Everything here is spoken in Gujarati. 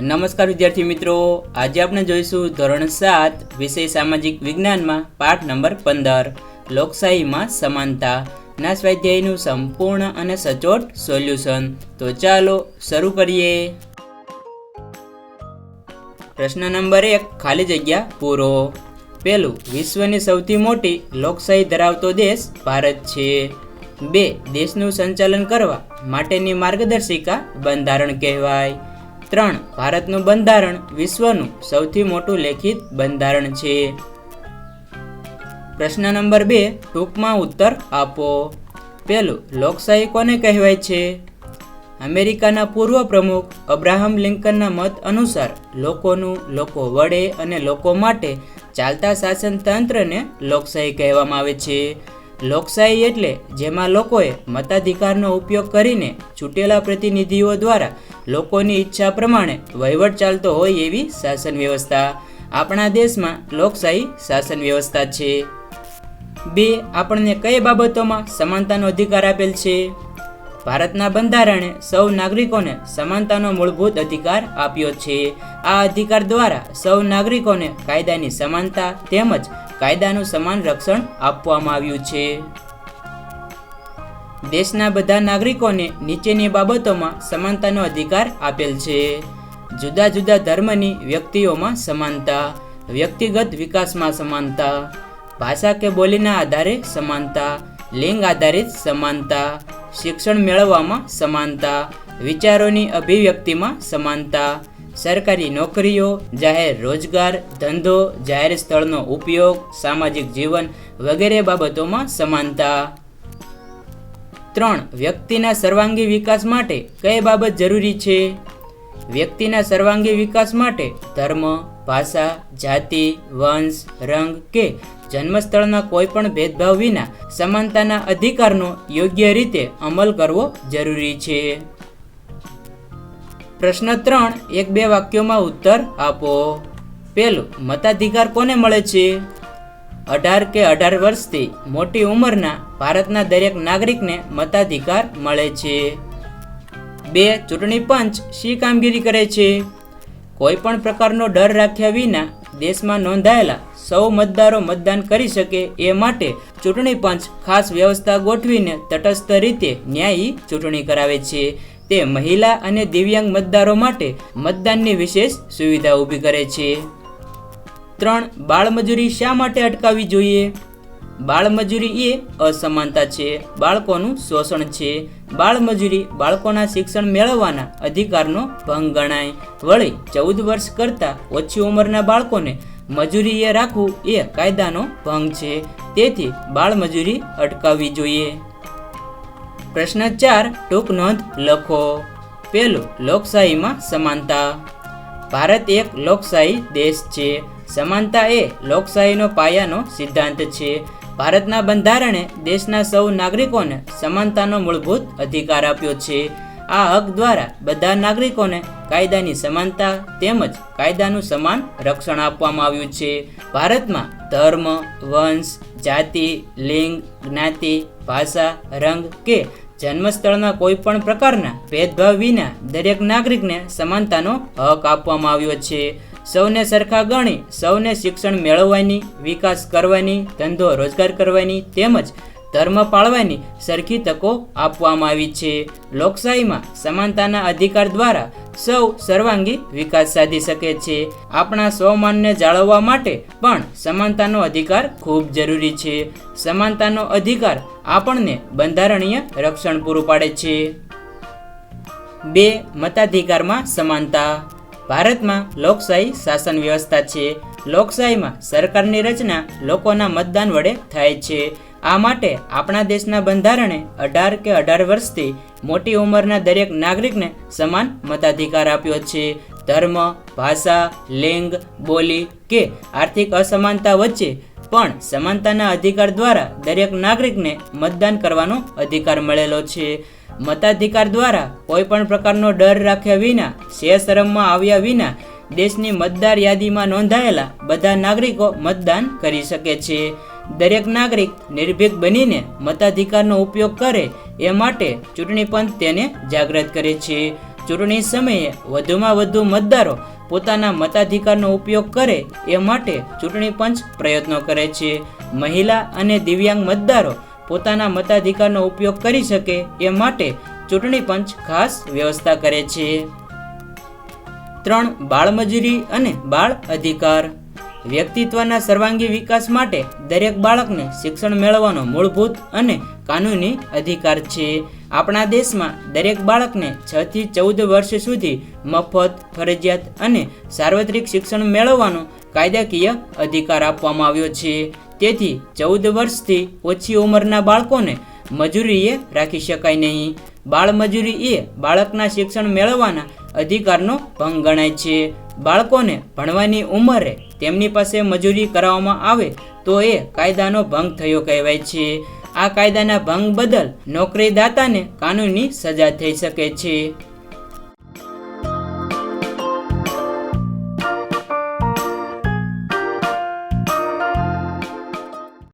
નમસ્કાર વિદ્યાર્થી મિત્રો. આજે આપણે જોઈશું ધોરણ સાત વિષય સામાજિક વિજ્ઞાનમાં પાઠ નંબર પંદર. લોકશાહીમાં સમાનતા. ના સ્વાધ્યાયનું સંપૂર્ણ અને સચોટ સોલ્યુશન. તો ચાલો શરૂ કરીએ. પ્રશ્ન નંબર એક, ખાલી જગ્યા પૂરો. પેલું, વિશ્વની સૌથી મોટી લોકશાહી ધરાવતો દેશ ભારત છે. બે, દેશનું સંચાલન કરવા માટેની માર્ગદર્શિકા બંધારણ કહેવાય. ત્રણ ભારતનું બંધારણ વિશ્વનું સૌથી મોટું લેખિત બંધારણ છે. પ્રશ્ન નંબર બે, ટૂંકમાં ઉત્તર આપો. પેલું, લોકશાહી કોને કહેવાય છે? અમેરિકાના પૂર્વ પ્રમુખ અબ્રાહમ લિંકનના મત અનુસાર લોકોનું લોકો વડે અને લોકો માટે ચાલતા શાસન તંત્રને લોકશાહી કહેવામાં આવે છે. લોકશાહી એટલે જેમાં લોકોએ મતાધિકારનો ઉપયોગ કરીને ચૂંટેલા પ્રતિનિધિઓ દ્વારા લોકોની ઈચ્છા પ્રમાણે વહીવટ ચાલતો હોય એવી શાસન વ્યવસ્થા. આપણા દેશમાં લોકશાહી શાસન વ્યવસ્થા છે. બે, આપણને કઈ બાબતોમાં સમાનતાનો અધિકાર આપેલ છે? ભારતના બંધારણે સૌ નાગરિકોને સમાનતાનો મૂળભૂત અધિકાર આપ્યો છે. આ અધિકાર દ્વારા સૌ નાગરિકોને કાયદાની સમાનતા તેમજ કાયદાનું સમાન રક્ષણ આપવામાં આવ્યું છે. દેશના બધા નાગરિકોને નીચેની બાબતોમાં સમાનતાનો અધિકાર આપેલ છે. જુદા જુદા ધર્મની વ્યક્તિઓમાં સમાનતા, વ્યક્તિગત વિકાસમાં સમાનતા, ભાષા કે બોલીના આધારે સમાનતા, લિંગ આધારિત સમાનતા, શિક્ષણ મેળવવામાં સમાનતા, વિચારોની અભિવ્યક્તિમાં સમાનતા સરકારી નોકરીઓ, જાહેર રોજગાર, ધંધો, જાહેર સ્થળનો ઉપયોગ, સામાજિક જીવન વગેરે બાબતોમાં સમાનતા. ત્રણ, વ્યક્તિના સર્વાંગી વિકાસ માટે કઈ બાબત જરૂરી છે? વ્યક્તિના સર્વાંગી વિકાસ માટે ધર્મ, ભાષા, જાતિ, વંશ, રંગ કે જન્મસ્થળના કોઈ પણ ભેદભાવ વિના સમાનતાના અધિકારનો યોગ્ય રીતે અમલ કરવો જરૂરી છે. પ્રશ્ન ત્રણ, એક બે વાક્યોમાં ઉત્તર આપો. પેલું મતાધિકાર કોને મળે છે? અઢાર કે અઢાર વર્ષથી મોટી ઉંમરના ભારતના દરેક નાગરિકને મતાધિકાર મળે છે. બે, ચૂંટણી પંચ શી કામગીરી કરે છે? કોઈ પણ પ્રકારનો ડર રાખ્યા વિના દેશમાં નોંધાયેલા સૌ મતદારો મતદાન કરી શકે એ માટે ચૂંટણી પંચ ખાસ વ્યવસ્થા ગોઠવીને તટસ્થ રીતે ન્યાયી ચૂંટણી કરાવે છે. તે મહિલા અને દિવ્યાંગ મતદારો માટે મતદાનની વિશેષ સુવિધા ઊભી કરે છે. ત્રણ, બાળમજૂરી શા માટે અટકાવવી જોઈએ? બાળમજૂરી એ અસમાનતા છે. બાળકોનું શોષણ છે. બાળમજૂરી બાળકોના શિક્ષણ મેળવવાના અધિકારનો ભંગ ગણાય. વળી, ચૌદ વર્ષ કરતાં ઓછી ઉંમરના બાળકોને મજૂરીએ રાખવું એ કાયદાનો ભંગ છે. તેથી બાળમજૂરી અટકાવવી જોઈએ. પ્રશ્ન ચાર, ટૂંક નોંધ લખો. પેલું લોકશાહીમાં સમાનતા. ભારત એક લોકશાહી દેશ છે. સમાનતા એ લોકશાહીનો પાયાનો સિદ્ધાંત છે. ભારતના બંધારણે દેશના સૌ નાગરિકોને સમાનતાનો મૂળભૂત અધિકાર આપ્યો છે. આ હક દ્વારા બધા નાગરિકોને કાયદાની સમાનતા તેમજ કાયદાનું સમાન રક્ષણ આપવામાં આવ્યું છે. ભારતમાં ધર્મ, વંશ, જાતિ, લિંગ, જ્ઞાતિ, ભાષા, રંગ કે જન્મસ્થળના કોઈ પણ પ્રકારના ભેદભાવ વિના દરેક નાગરિકને સમાનતાનો હક આપવામાં આવ્યો છે. સૌને સરખા ગણી સૌને શિક્ષણ મેળવવાની, વિકાસ કરવાની, ધંધો રોજગાર કરવાની તેમજ ધર્મ પાળવાની સરખી તકો આપવામાં આવી છે. લોકશાહીમાં સમાનતાના અધિકાર દ્વારા સૌ સર્વાંગી વિકાસ સાધી શકે છે. આપણા સ્વમાનને જાળવવા માટે પણ સમાનતાનો અધિકાર ખૂબ જરૂરી છે. સમાનતાનો અધિકાર આપણને બંધારણીય રક્ષણ પૂરું પાડે છે. બે મતાધિકારમાં સમાનતા. ભારતમાં લોકશાહી શાસન વ્યવસ્થા છે. લોકશાહીમાં સરકારની રચના લોકોના મતદાન વડે થાય છે. આ માટે આપણા દેશના બંધારણે અઢાર કે અઢાર વર્ષથી મોટી ઉંમરના દરેક નાગરિકને સમાન મતાધિકાર આપ્યો છે. ધર્મ, ભાષા, લિંગ, બોલી કે આર્થિક અસમાનતા વચ્ચે પણ સમાનતાના અધિકાર દ્વારા દરેક નાગરિકને મતદાન કરવાનો અધિકાર મળેલો છે. મતાધિકાર દ્વારા કોઈ પણ પ્રકારનો ડર રાખ્યા વિના શેરશરમમાં આવ્યા વિના દેશની મતદાર યાદીમાં નોંધાયેલા બધા નાગરિકો મતદાન કરી શકે છે. દરેક નાગરિક નિર્ભીક બનીને મતાધિકારનો ઉપયોગ કરે એ માટે ચૂંટણી પંચ તેને જાગૃત કરે છે. ચૂંટણી સમયે વધુમાં વધુ મતદારો પોતાના મતાધિકારનો ઉપયોગ કરે એ માટે ચૂંટણી પંચ પ્રયત્નો કરે છે. મહિલા અને દિવ્યાંગ મતદારો પોતાના મતાધિકારનો ઉપયોગ કરી શકે એ માટે ચૂંટણી પંચ ખાસ વ્યવસ્થા કરે છે. ત્રણ બાળમજૂરી અને બાળ અધિકાર. વ્યક્તિત્વના સર્વાંગી વિકાસ માટે દરેક બાળકને શિક્ષણ મેળવવાનો મૂળભૂત અને કાનૂની અધિકાર છે. આપણા દેશમાં દરેક બાળકને છ થી ચૌદ વર્ષ સુધી મફત, ફરજિયાત અને સાર્વત્રિક શિક્ષણ મેળવવાનો કાયદાકીય અધિકાર આપવામાં આવ્યો છે. તેથી ચૌદ વર્ષથી ઓછી ઉંમરના બાળકોને મજૂરીએ રાખી શકાય નહીં. બાળમજૂરી એ બાળકના શિક્ષણ મેળવવાના અધિકારનો ભંગ ગણાય છે. બાળકોને ભણવાની ઉંમરે તેમની પાસે મજૂરી કરાવવામાં આવે તો એ કાયદાનો ભંગ થયો કહેવાય છે. આ કાયદાના ભંગ બદલ નોકરીદાતાને કાનૂની સજા થઈ શકે છે.